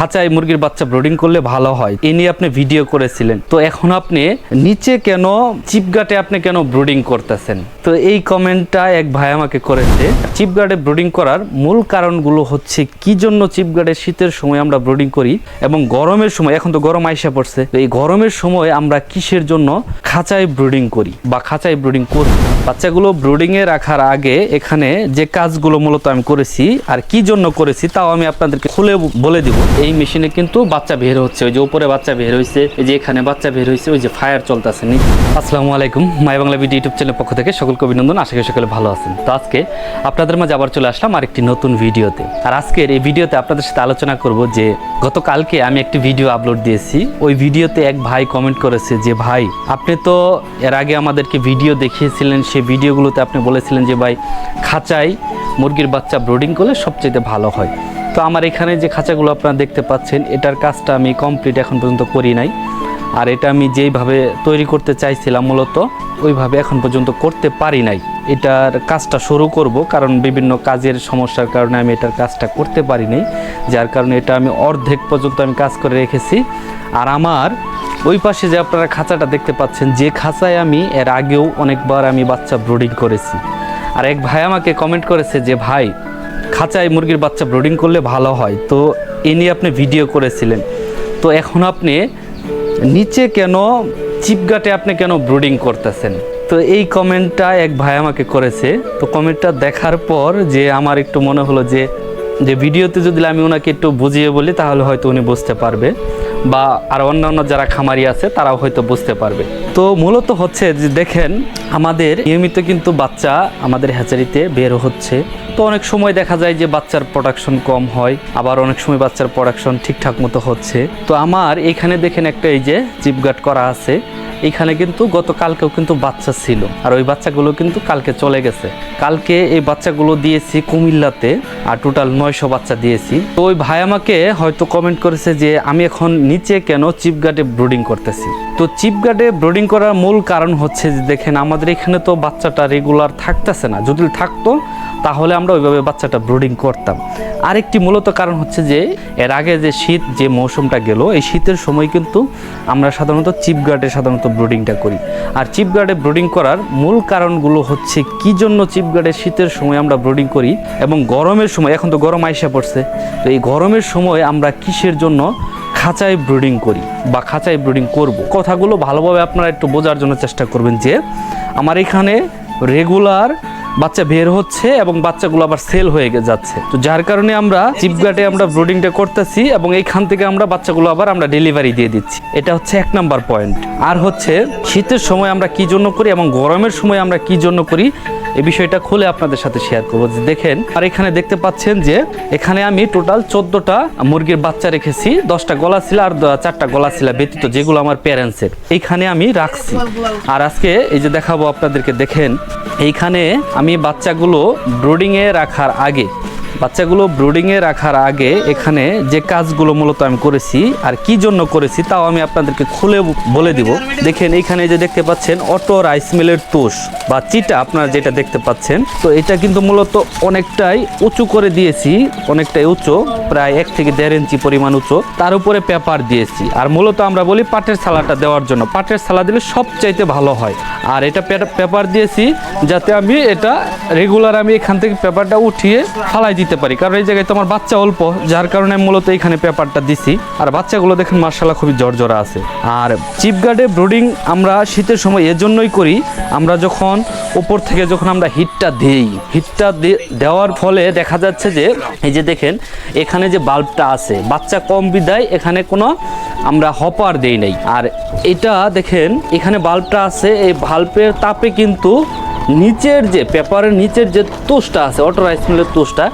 খাঁচায় মুরগির বাচ্চা ব্রোডিং করলে ভালো হয়। এ নিয়ে আপনি ভিডিও করেছিলেন। তো এখন আপনি নিচে কেন চিপগাটে আপনি কেন ব্রোডিং করতেছেন? তো এই কমেন্টটা এক ভাই আমাকে করেছে। চিপগার্ডে ব্রোডিং করার মূল কারণগুলো হচ্ছে কি জন্য চিপগার্ডে শীতের সময় আমরা ব্রোডিং করি এবং গরমের সময়, এখন তো গরম আইসা পড়ছে এই গরমের সময় আমরা কিসের জন্য খাঁচায় ব্রোডিং করি বা খাঁচায় ব্রোডিং করি বাচ্চাগুলো ব্রোডিং এ রাখার আগে এখানে যে কাজগুলো মূলত আমি করেছি আর কি জন্য করেছি তাও আমি আপনাদেরকে খুলে বলে দিব। এই মেশিনে কিন্তু বাচ্চা বের হচ্ছে। ওই যে উপরে বাচ্চা বের হয়েছে এই যে এখানে বাচ্চা বের হয়েছে ওই যে ফায়ার চলতেছে নিচে আসসালামু আলাইকুম, my Bangla video YouTube channel পক্ষ থেকে সকলকে অভিনন্দন। আশা করি সকলে ভালো আছেন। তো আজকে আপনাদের মাঝে আবার চলে আসলাম আরেকটি নতুন ভিডিওতে। আর আজকের এই ভিডিওতে আপনাদের সাথে আলোচনা করব যে, গতকালকে আমি একটি ভিডিও আপলোড দিয়েছি। ওই ভিডিওতে এক ভাই কমেন্ট করেছে যে, ভাই, আপনি তো এর আগে আমাদেরকে ভিডিও দেখিয়েছিলেন, সেই ভিডিওগুলোতে আপনি বলেছিলেন যে, ভাই, খাঁচায় মুরগির বাচ্চা ব্রোডিং করলে সবচেয়ে ভালো হয়। তো আমার এখানে যে খাঁচাগুলো আপনারা দেখতে পাচ্ছেন, এটার কাজটা আমি কমপ্লিট এখন পর্যন্ত করি নাই। আর এটা আমি যেইভাবে তৈরি করতে চাইছিলাম মূলত, ওইভাবে এখন পর্যন্ত করতে পারি নাই। এটার কাজটা শুরু করব, কারণ বিভিন্ন কাজের সমস্যার কারণে আমি এটার কাজটা করতে পারি নাই। যার কারণে এটা আমি অর্ধেক পর্যন্ত আমি কাজ করে রেখেছি। আর আমার ওই পাশে যে আপনারা খাঁচাটা দেখতে পাচ্ছেন, যে খাঁচায় আমি এর আগেও অনেকবার আমি বাচ্চা ব্রোডিং করেছি। আর এক ভাই আমাকে কমেন্ট করেছে যে, ভাই খাঁচায় মুরগির বাচ্চা ব্রোডিং করলে ভালো হয়। তো এ নিয়ে আপনি ভিডিও করেছিলেন। তো এখন আপনি নিচে কেন, চিপগাটে আপনি কেন ব্রুডিং করতেছেন? তো এই কমেন্টটা এক ভাই আমাকে করেছে। তো কমেন্টটা দেখার পর যে আমার একটু মনে হলো যে যে ভিডিওতে যদি আমি ওনাকে একটু বুঝিয়ে বলি, তাহলে হয়তো উনি বুঝতে পারবে। বা আর অন্যান্য যারা খামারি আছে, তারাও হয়তো বুঝতে পারবে। তো মূলত হচ্ছে যে দেখেন, আমাদের নিয়মিত কিন্তু বাচ্চা আমাদের হ্যাচারিতে বের হচ্ছে। তো অনেক সময় দেখা যায় যে বাচ্চার প্রোডাকশন কম হয়, আবার অনেক সময় বাচ্চার প্রোডাকশন ঠিকঠাক মতো হচ্ছে। তো আমার এখানে দেখেন একটা এই যে চিপগাট করা আছে। এখানে কিন্তু গতকালকেও কিন্তু বাচ্চা ছিল। আর ওই বাচ্চাগুলো কিন্তু কালকে চলে গেছে। কালকে এই বাচ্চাগুলো দিয়েছি কুমিল্লাতে, আর টোটাল নয়শো বাচ্চা দিয়েছি। তো ওই ভাই আমাকে হয়তো কমেন্ট করেছে যে, আমি এখন নিচে কেন চিপগাটে ব্রুডিং করতেছি? তো চিপগাটে ব্রুডিং করার মূল কারণ হচ্ছে যে, দেখেন আমাদের এখানে তো বাচ্চাটা রেগুলার থাকতেছে না। যদি থাকতো, তাহলে আমরা ওইভাবে বাচ্চাটা ব্রুডিং করতাম। আরেকটি মূলত কারণ হচ্ছে যে, এর আগে যে শীত যে মৌসুমটা গেল, এই শীতের সময় কিন্তু আমরা সাধারণত চিপগার্ডে সাধারণত ব্রুডিংটা করি। আর চিপগার্ডে ব্রুডিং করার মূল কারণগুলো হচ্ছে কি জন্য চিপগার্ডে শীতের সময় আমরা ব্রুডিং করি এবং গরমের সময়, এখন তো গরম আইসা পড়ছে, তো এই গরমের সময় আমরা কিসের জন্য খাঁচায় ব্রুডিং করি বা খাঁচায় ব্রুডিং করব? কথাগুলো ভালোভাবে আপনারা একটু বোঝার জন্য চেষ্টা করবেন যে, আমার এখানে রেগুলার বাচ্চা বের হচ্ছে এবং বাচ্চাগুলো আবার সেল হয়ে যাচ্ছে। তো যার কারণে আমরা চিপগাটে আমরা ব্রোডিংটা করতেছি এবং এইখান থেকে আমরা বাচ্চাগুলো আবার আমরা ডেলিভারি দিয়ে দিচ্ছি। এটা হচ্ছে এক নাম্বার পয়েন্ট আর হচ্ছে শীতের সময় আমরা কি জন্য করি এবং গরমের সময় আমরা কি জন্য করি? এই বিষয়টা খুলে আপনাদের সাথে শেয়ার করব। দেখেন, আর এখানে দেখতে পাচ্ছেন যে এখানে আমি টোটাল চোদ্দটা মুরগির বাচ্চা রেখেছি, দশটা গলা ছিল আর চারটা গলা ছিল ব্যতীত যেগুলো আমার প্যারেন্টসের এইখানে আমি রাখছি। আর আজকে এই যে দেখাবো আপনাদেরকে, দেখেন, এইখানে আমি বাচ্চাগুলো ব্রোডিংয়ে রাখার আগে বাচ্চাগুলো ব্রোডিংয়ে রাখার আগে এখানে যে কাজগুলো মূলত আমি করেছি আর কি জন্য করেছি তাও আমি আপনাদেরকে খুলে বলে দিব। দেখেন এখানে যে দেখতে পাচ্ছেন অটো রাইস মিলের তোষ বা চিটা আপনারা যেটা দেখতে পাচ্ছেন। তো এটা কিন্তু মূলত অনেকটাই উঁচু করে দিয়েছি, অনেকটাই উঁচু, প্রায় এক থেকে দেড় ইঞ্চি পরিমাণ উঁচু। তার উপরে পেপার দিয়েছি। আর মূলত আমরা বলি পাটের সালাটা দেওয়ার জন্য। পাটের সালা দিলে সবচাইতে ভালো হয়। আর এটা পেপার দিয়েছি যাতে আমি এটা রেগুলার আমি এখান থেকে পেপারটা উঠিয়ে ফালাই দিতে পারি। কারণ এই জায়গায় তোমার বাচ্চা অল্প, যার কারণে মূলত এখানে পেপারটা দিছি। আর বাচ্চাগুলো দেখেন মার্শাল্লাহ খুবই জর্জরা আছে। আর চিপ গার্ডে ব্রোডিং আমরা শীতের সময় এজন্যই করি, আমরা যখন উপর থেকে যখন আমরা হিটটা দেই, হিটটা দেওয়ার ফলে দেখা যাচ্ছে যে, এই যে দেখেন, এখানে যে বাল্বটা আছে, বাচ্চা কম বিদায় এখানে কোনো আমরা হপার দেই নাই। আর এটা দেখেন, এখানে বাল্বটা আছে, এই বাল্বের তাপে কিন্তু নিচের যে পেপারের নিচের যে তোষটা আছে অটো রাইস মিলের তোষটা,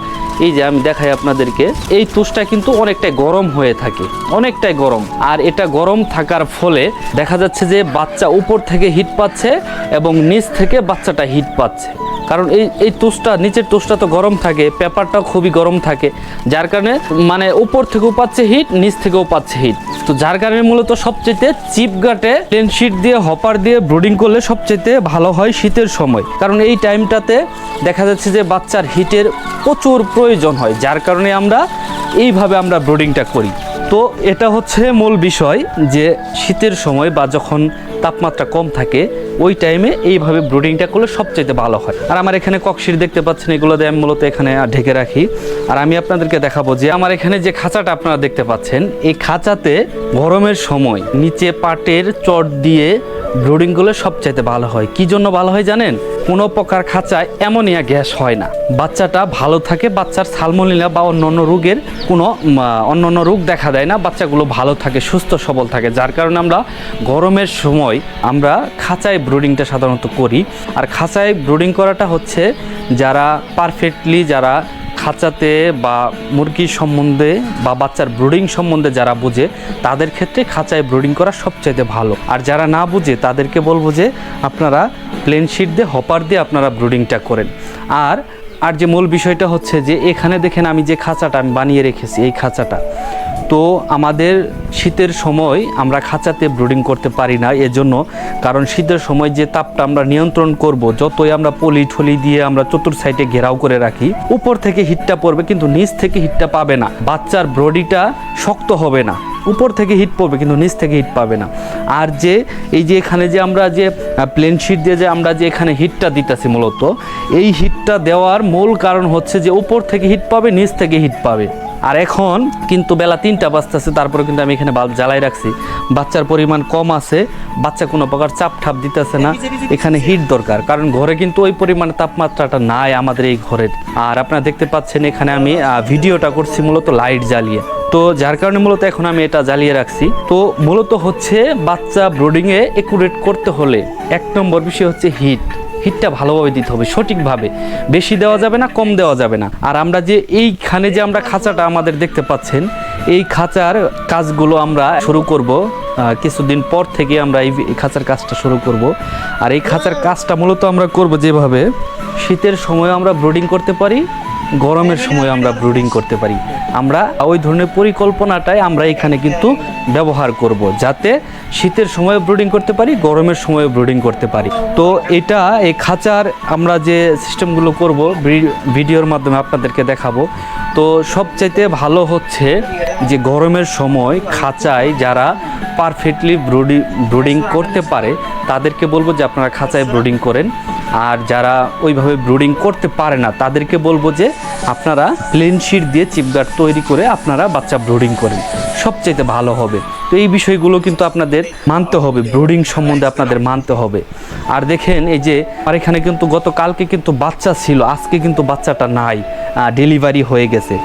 এই যে আমি দেখাই আপনাদেরকে, এই তোষটা কিন্তু অনেকটাই গরম হয়ে থাকে, অনেকটাই গরম। আর এটা গরম থাকার ফলে দেখা যাচ্ছে যে বাচ্চা উপর থেকে হিট পাচ্ছে এবং নিচ থেকে বাচ্চাটা হিট পাচ্ছে। কারণ এই এই টোস্টটা নিচের টোস্টটা তো গরম থাকে, পেপারটাও খুবই গরম থাকে। যার কারণে মানে উপর থেকেও পাচ্ছে হিট নিচ থেকেও পাচ্ছে হিট তো যার কারণে মূলত সবচেয়ে চিপ গাটে টেন শিট দিয়ে হপার দিয়ে ব্রোডিং করলে সবচেয়ে ভালো হয় শীতের সময়। কারণ এই টাইমটাতে দেখা যাচ্ছে যে বাচ্চার হিটের প্রচুর প্রয়োজন হয়, যার কারণে আমরা এইভাবে আমরা ব্রোডিংটা করি। তো এটা হচ্ছে মূল বিষয় যে শীতের সময় বা যখন তাপমাত্রা কম থাকে, ওই টাইমে এইভাবে ব্রুডিংটা করলে সবচেয়ে ভালো হয়। আর আমার এখানে ককশির দেখতে পাচ্ছেন, এগুলো দিয়ে আমি মূলত এখানে ঢেকে রাখি। আর আমি আপনাদেরকে দেখাবো যে আমার এখানে যে খাঁচাটা আপনারা দেখতে পাচ্ছেন, এই খাঁচাতে গরমের সময় নিচে পাটের চট দিয়ে ব্রুডিং করলে সবচাইতে ভালো হয়। কি জন্য ভালো হয় জানেন? কোনো প্রকার খাঁচায় অ্যামোনিয়া গ্যাস হয় না। বাচ্চাটা ভালো থাকে, বাচ্চার সালমোনিলা বা অন্যান্য রোগের কোনো অন্য অন্য অন্যান্য রোগ দেখা দেয় না। বাচ্চাগুলো ভালো থাকে, সুস্থ, সবল থাকে, যার কারণে আমরা গরমের সময় আমরা খাঁচায় ব্রুডিংটা সাধারণত করি। আর খাঁচায় ব্রুডিং করাটা হচ্ছে যারা পারফেক্টলি যারা খাঁচাতে বা মুরগির সম্বন্ধে বা বাচ্চার ব্রুডিং সম্বন্ধে যারা বুঝে, তাদের ক্ষেত্রে খাঁচায় ব্রুডিং করা সবচাইতে ভালো। আর যারা না বুঝে, তাদেরকে বলব যে আপনারা প্লেন শিট দিয়ে হপার দিয়ে আপনারা ব্রুডিংটা করেন। আর আর যে মূল বিষয়টা হচ্ছে যে এখানে দেখেন আমি যে খাঁচাটা আমি বানিয়ে রেখেছি, এই খাঁচাটা। তো আমাদের শীতের সময় আমরা খাঁচাতে ব্রুডিং করতে পারি না, এজন্য কারণ শীতের সময় যে তাপটা আমরা নিয়ন্ত্রণ করব, যতই আমরা পলি ঠলি দিয়ে আমরা চতুর সাইডে ঘেরাও করে রাখি, উপর থেকে হিটটা পড়বে কিন্তু নিচ থেকে হিটটা পাবে না। বাচ্চার ব্রডিটা শক্ত হবে না। উপর থেকে হিট পড়বে, কিন্তু নিচ থেকে হিট পাবে না। আর যে, এই যে এখানে যে আমরা যে প্লেন শিট দিয়ে যে আমরা যে এখানে হিটটা দিতেছি মূলত, এই হিটটা দেওয়ার মূল কারণ হচ্ছে যে উপর থেকে হিট পাবে, নিচ থেকে হিট পাবে। আর এখন কিন্তু বেলা তিনটা বাজতেছে, তারপরে কিন্তু আমি এখানে বাল্ব জ্বালাই রাখছি। বাচ্চার পরিমাণ কম আছে, বাচ্চা কোনো প্রকার চাপ ঠাপ দিতেছে না। এখানে হিট দরকার, কারণ ঘরে কিন্তু ওই পরিমাণে তাপমাত্রাটা নাই আমাদের এই ঘরের। আর আপনারা দেখতে পাচ্ছেন এখানে আমি ভিডিওটা করছি মূলত লাইট জ্বালিয়ে। তো যার কারণে মূলত এখন আমি এটা জ্বালিয়ে রাখছি। তো মূলত হচ্ছে বাচ্চা ব্রোডিংয়ে একুরেট করতে হলে এক নম্বর বিষয় হচ্ছে হিট হিটটা ভালোভাবে দিতে হবে, সঠিকভাবে। বেশি দেওয়া যাবে না, কম দেওয়া যাবে না। আর আমরা যে এইখানে যে আমরা খাঁচাটা আমাদের দেখতে পাচ্ছেন, এই খাঁচার কাজগুলো আমরা শুরু করব কিছুদিন পর থেকে আমরা এই এই খাঁচার কাজটা শুরু করব। আর এই খাঁচার কাজটা মূলত আমরা করব যেভাবে শীতের সময় আমরা ব্রোডিং করতে পারি গরমের সময় আমরা ব্রুডিং করতে পারি। আমরা ওই ধরনের পরিকল্পনাটাই আমরা এখানে কিন্তু ব্যবহার করব, যাতে শীতের সময় ব্রুডিং করতে পারি, গরমের সময় ব্রুডিং করতে পারি। তো এটা এই খাঁচার আমরা যে সিস্টেমগুলো করব ভিডিওর মাধ্যমে আপনাদেরকে দেখাবো। তো সবচাইতে ভালো হচ্ছে যে গরমের সময় খাঁচায় যারা পারফেক্টলি ব্রুডিং ব্রুডিং করতে পারে, তাদেরকে বলব যে আপনারা খাঁচায় ব্রুডিং করেন। আর যারা ওইভাবে ব্রুডিং করতে পারে না, তাদেরকে বলব যে আপনারা প্লেন শিট দিয়ে চিপগার্ড তৈরি করে আপনারা বাচ্চা ব্রুডিং করেন। সবচাইতে ভালো হবে। তো এই বিষয়গুলো কিন্তু আপনাদের মানতে হবে, ব্রুডিং সম্বন্ধে আপনাদের মানতে হবে। আর দেখেন এই যে, আর এখানে কিন্তু গতকালকে কিন্তু বাচ্চা ছিল, আজকে কিন্তু বাচ্চাটা নাই ডেলিভারি হয়ে গেছে।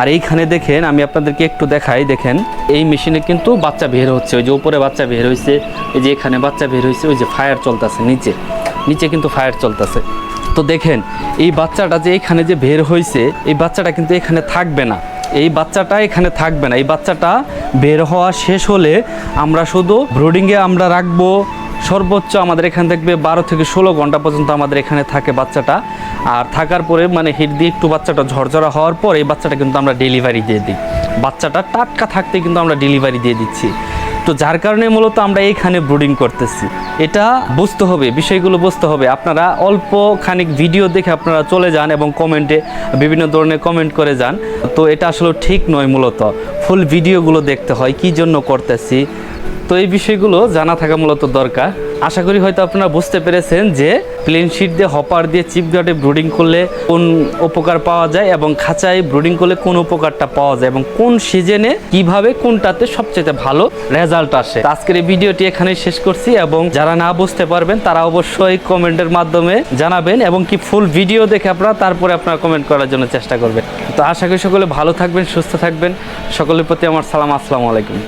আর এইখানে দেখেন, আমি আপনাদেরকে একটু দেখাই, দেখেন, এই মেশিনে কিন্তু বাচ্চা বের হচ্ছে, ওই যে উপরে বাচ্চা বের হয়েছে এই যে এখানে বাচ্চা বের হয়েছে ওই যে ফায়ার চলতেছে নিচে। নিচে কিন্তু ফায়ার চলতেছে। তো দেখেন, এই বাচ্চাটা যে এখানে যে বের হয়েছে এই বাচ্চাটা কিন্তু এখানে থাকবে না। এই বাচ্চাটা এখানে থাকবে না। এই বাচ্চাটা বের হওয়া শেষ হলে আমরা শুধু ব্রোডিংয়ে আমরা রাখব। সর্বোচ্চ আমাদের এখানে দেখবে বারো থেকে ষোলো ঘণ্টা পর্যন্ত আমাদের এখানে থাকে বাচ্চাটা। আর থাকার পরে মানে হিট দিয়ে একটু বাচ্চাটা ঝরঝরা হওয়ার পর এই বাচ্চাটা কিন্তু আমরা ডেলিভারি দিয়ে দিই। বাচ্চাটা টাটকা থাকতে কিন্তু আমরা ডেলিভারি দিয়ে দিচ্ছি। তো যার কারণে মূলত আমরা এইখানে ব্রুডিং করতেছি। এটা বুঝতে হবে, বিষয়গুলো বুঝতে হবে। আপনারা অল্প খানিক ভিডিও দেখে আপনারা চলে যান এবং কমেন্টে বিভিন্ন ধরনের কমেন্ট করে যান। তো এটা আসলে ঠিক নয় মূলত। ফুল ভিডিওগুলো দেখতে হয়, কি জন্য করতেছি? তো এই বিষয়গুলো জানা থাকা মূলত দরকার। আশা করি হয়তো আপনারা বুঝতে পেরেছেন যে প্লেন শিট দিয়ে হপার দিয়ে চিপ গার্ডে ব্রুডিং করলে কোন উপকার পাওয়া যায় এবং খাঁচায় ব্রুডিং করলে কোন উপকারটা পাওয়া যায় এবং কোন সিজনে কীভাবে কোনটাতে সবচেয়ে ভালো রেজাল্ট আসে। আজকের এই ভিডিওটি এখানেই শেষ করছি এবং যারা না বুঝতে পারবেন তারা অবশ্যই কমেন্টের মাধ্যমে জানাবেন এবং কি ফুল ভিডিও দেখে আপনারা তারপরে আপনারা কমেন্ট করার জন্য চেষ্টা করবেন। তো আশা করি সকলে ভালো থাকবেন, সুস্থ থাকবেন। সকলের প্রতি আমার সালাম, আসসালামু আলাইকুম।